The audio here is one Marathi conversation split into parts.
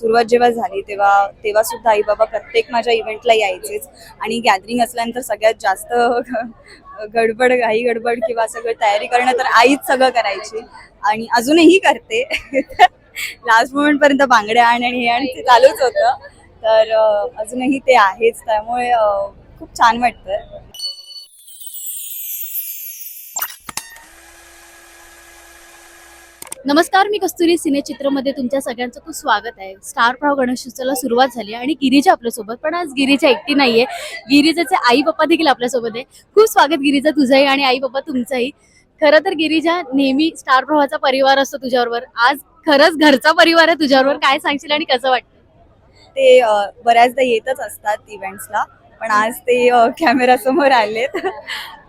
सुरुवात जेव्हा झाली तेव्हा तेव्हा सुद्धा आई बाबा प्रत्येक माझ्या इव्हेंटला यायचेच. आणि गॅदरिंग असल्यानंतर सगळ्यात जास्त गडबड घाई गडबड किंवा सगळं तयारी करणं तर आईच सगळं करायची. आणि अजूनही करते. लास्ट मोमेंट पर्यंत बांगड्या आण आणि हे आणि ते चालूच होतं. तर अजूनही ते आहेच. त्यामुळे खूप छान वाटतं नमस्कार मी कस्तुरी सिनेचित्रमध्ये तुमच्या सगळ्यांचं खूप स्वागत आहे. स्टार प्रवाह गणेशोत्सवाला सुरुवात झाली आणि गिरीजा आपल्यासोबत पण आज गिरीजा एकटी नाहीये. गिरीजाचे आई बाप्पा देखील आपल्यासोबत आहे. खूप स्वागत गिरीजा तुझंही आणि आई बाप्पा तुमचंही. खरं तर गिरीजा नेहमी स्टार प्रवाहाचा परिवार असतो तुझ्याबरोबर. आज खरंच घरचा परिवार आहे तुझ्याबरोबर. काय सांगशील आणि कसं वाटतं? ते बऱ्याचदा येतच असतात इव्हेंट्सला पण आज ते कॅमेरा समोर आलेत.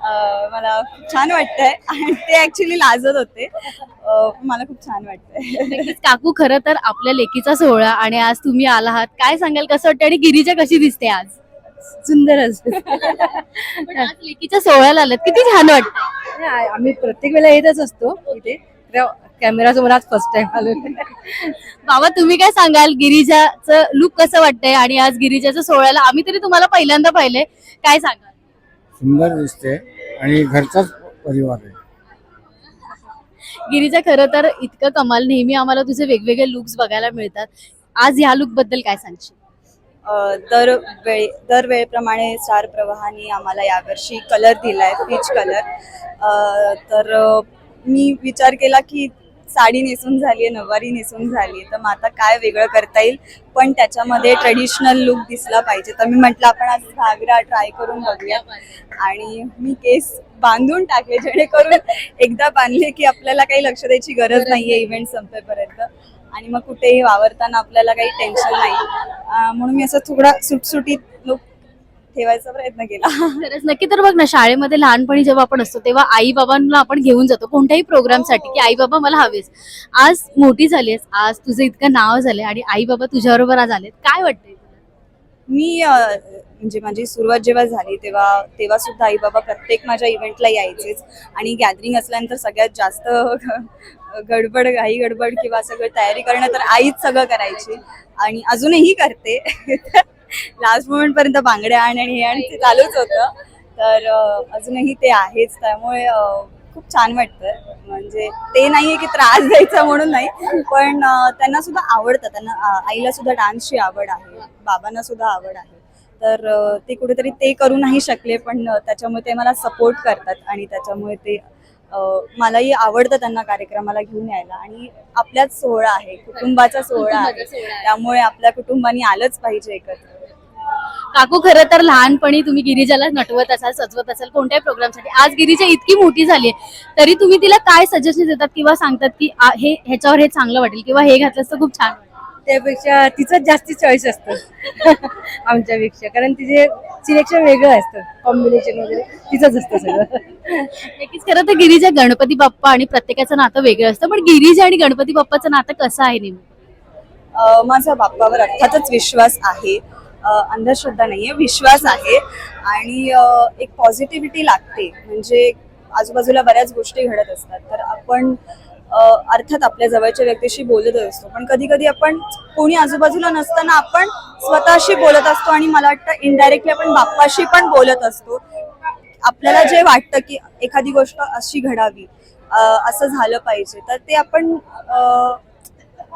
मला खूप छान वाटतंय. आणि ते ऍक्च्युली लाजत होते. अ, मला खूप छान वाटतंय. नक्कीच काकू खरं तर आपल्या लेकीचा सोहळा आणि आज तुम्ही आला आहात काय सांगाल कसं वाटतं आणि गिरिजा कशी दिसते आज? पण आज लेकीच्या सोहळ्याला आलात. किती छान वाटतं आम्ही प्रत्येक वेळेला येतच असतो इथे. कॅमेरा समोर आज फर्स्ट टाइम आलो बाबा तुम्ही काय सांगाल गिरिजाचं लुक कसं वाटतंय? आणि आज गिरिजाच्या सोहळ्याला आम्ही तरी तुम्हाला पहिल्यांदा पाहिलंय. काय सांगाल? सुंदर दिसते आणि घरचाच परिवार आहे. गिरिजा खरं तर इतकं कमाल. नेहमी आम्हाला तुझे वेगवेगळे लुक्स बघायला मिळतात. आज ह्या लुकबद्दल काय सांगशील? अ, दर वेळे दर वेळेप्रमाणे स्टार प्रवाहाने आम्हाला यावर्षी कलर दिलाय पीच कलर तर अ, मी विचार केला की साडी नेसून झाली आहे नऊवारी नेसून झाली आहे. तर मग आता काय वेगळं करता येईल? पण त्याच्यामध्ये ट्रेडिशनल लुक दिसला पाहिजे. तर मी म्हटलं आपण आज घागरा ट्राय करून बघूया. आणि मी केस बांधून टाकले जेणेकरून एकदा बांधले की आपल्याला काही लक्ष द्यायची गरज नाहीये इव्हेंट संपेपर्यंत. आणि मग कुठेही वावरताना आपल्याला काही टेन्शन नाही. म्हणून मी असं थोडा सुटसुटीत लुक ठेवायचा प्रयत्न केला. खरंच नक्की. तर बघ ना शाळेमध्ये लहानपणी जेव्हा आपण असतो तेव्हा आई बाबांना आपण घेऊन जातो कोणत्याही प्रोग्रामसाठी की आई बाबा मला हवेच आज मोठी झालीस आज तुझं इतकं नाव झालंय आणि आई बाबा तुझ्याबरोबर आज आलेत. काय वाटतंय मी अं, म्हणजे माझी सुरुवात जेव्हा झाली तेव्हा तेव्हा सुद्धा आई बाबा प्रत्येक माझ्या इव्हेंटला यायचेच. आणि गॅदरिंग असल्यानंतर सगळ्यात जास्त गडबड घाई गडबड किंवा सगळं तयारी करणं तर आईच सगळं करायची. आणि अजूनही करते. लास्ट मोमेंट पर्यंत बांगड्या आण आणि हे आणि ते चालूच होतं. तर अजूनही ते आहेच. त्यामुळे खूप छान वाटतं म्हणजे ते नाहीये की त्रास द्यायचा म्हणून नाही पण त्यांना सुद्धा आवडतं. त्यांना आईला सुद्धा डान्सची आवड आहे. बाबांना सुद्धा आवड आहे. तर ते कुठेतरी ते करू नाही शकले पण त्याच्यामुळे ते मला सपोर्ट करतात. आणि त्याच्यामुळे ते मलाही आवडतं त्यांना कार्यक्रमाला घेऊन यायला. आणि आपल्याच सोहळा आहे. कुटुंबाचा सोहळा आहे. त्यामुळे आपल्या कुटुंबानी आलंच पाहिजे एकत्र. काकू खरं तर लहानपणी तुम्ही गिरिजाला नटवत असाल सजवत असाल कोणत्याही प्रोग्रामसाठी आज गिरिजा इतकी मोठी झाली आहे तरी तुम्ही तिला काय सजेशन देतात किंवा सांगतात की आ- हे ह्याच्यावर हे चांगलं वाटेल किंवा हे घातलं तर खूप छान वाटेल? त्यापेक्षा तिचं जास्ती चॉईस असतं. आमच्यापेक्षा. कारण तिचे सिलेक्शन वेगळं असतं. कॉम्बिनेशन वगैरे तिचंच असतं सगळं. नक्कीच खरं तर गिरिजा गणपती बाप्पा आणि प्रत्येकाचं नातं वेगळं असतं पण गिरिजा आणि गणपती बाप्पाचं नातं कसं आहे नेमकं? अ, माझा बाप्पावर अर्थातच विश्वास आहे. अंधश्रद्धा नाही आहे विश्वास आहे. आणि एक पॉझिटिव्हिटी लागते. म्हणजे आजूबाजूला बऱ्याच गोष्टी घडत असतात. तर आपण अर्थात आपल्या जवळच्या व्यक्तीशी बोलत असतो. पण कधी कधी आपण कोणी आजूबाजूला नसताना आपण स्वतःशी बोलत असतो आणि मला वाटतं इनडायरेक्टली आपण बाप्पाशी पण बोलत असतो. आपल्याला जे वाटतं की एखादी गोष्ट अशी घडावी असं झालं पाहिजे. तर ते आपण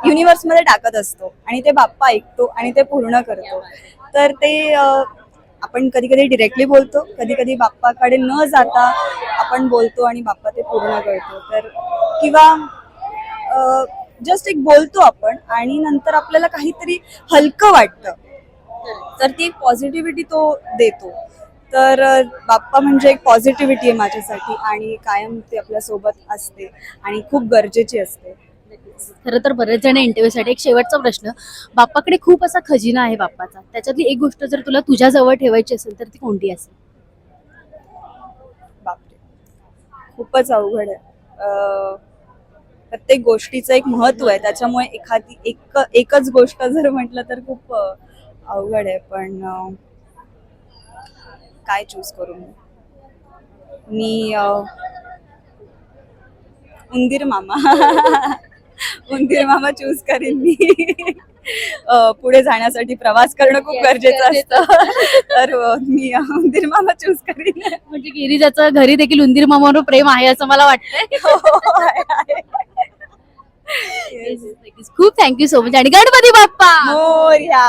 युनिव्हर्समध्ये टाकत असतो आणि ते बाप्पा ऐकतो आणि ते पूर्ण करतो. तर ते आपण कधी कधी डिरेक्टली बोलतो कधी कधी बाप्पाकडे न जाता आपण बोलतो आणि बाप्पा ते पूर्ण करतो. तर किंवा जस्ट एक बोलतो आपण आणि नंतर आपल्याला काहीतरी हलकं वाटतं. तर ती पॉझिटिव्हिटी तो देतो. तर बाप्पा म्हणजे एक पॉझिटिव्हिटी आहे माझ्यासाठी आणि कायम ते आपल्यासोबत असते आणि खूप गरजेची असते. खरं तर बरेच जण इंटरव्ह्यूसाठी एक शेवटचा प्रश्न बाप्पाकडे खूप असा खजिना आहे बाप्पाचा. त्याच्यातली एक गोष्ट जर तुला तुझ्या जवळ ठेवायची असेल तर ती कोणती असेल? बापरे. खूपच अवघड आहे. प्रत्येक गोष्टीचं एक महत्त्व आहे. त्याच्यामुळे एखादी एक एकच गोष्ट जर म्हटलं तर खूप अवघड आहे. पण काय चूज करू मी? मी उंदीर मामा. उंदीर मामा चूज करेन मी. पुढे जाण्यासाठी प्रवास करणं खूप गरजेचं असतं. तर मी उंदीर मामा चूज करीन. म्हणजे गिरिजाचं घरी देखील उंदीर मामावर प्रेम आहे असं मला वाटतंय. हो. Yes. खूप थँक्यू सो मच आणि गणपती बाप्पा! मोरया.